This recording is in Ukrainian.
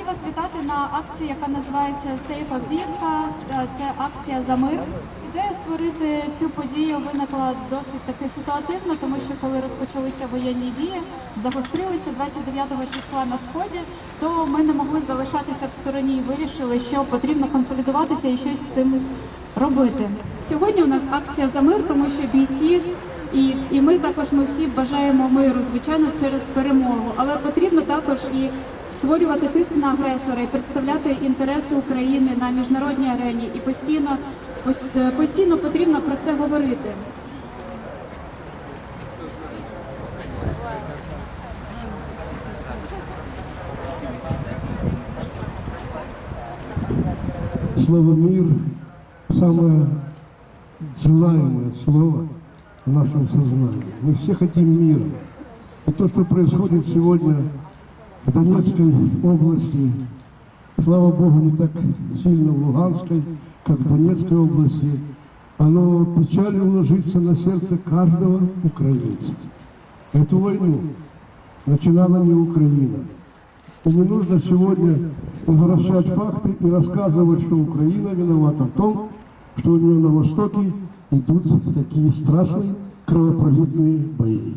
Раді вас вітати на акції, яка називається Safe Авдіївка. Е, Це акція за мир. Ідея створити цю подію виникла досить таки ситуативно, тому що коли розпочалися воєнні дії, загострилися 29 числа на сході, то ми не могли залишатися в стороні і вирішили, що потрібно консолідуватися і щось з цим робити. Сьогодні у нас акція за мир, тому що бійці і, і ми також ми всі бажаємо миру, звичайно, через перемогу. Але потрібно також і створювати тиск на агресора і представляти інтереси України на міжнародній арені. І постійно постійно потрібно про це говорити. Слово «мир» – самое желаемое слово в нашем сознании. Мы все хотим мира. И то, что происходит сегодня в Донецкой области, слава Богу, не так сильно в Луганской, как в Донецкой области, оно печалью ложится на сердце каждого украинца. Эту войну начинала не Украина. И не нужно сегодня возвращать факты и рассказывать, что Украина виновата в том, что у нее на Востоке идут такие страшные кровопролитные бои.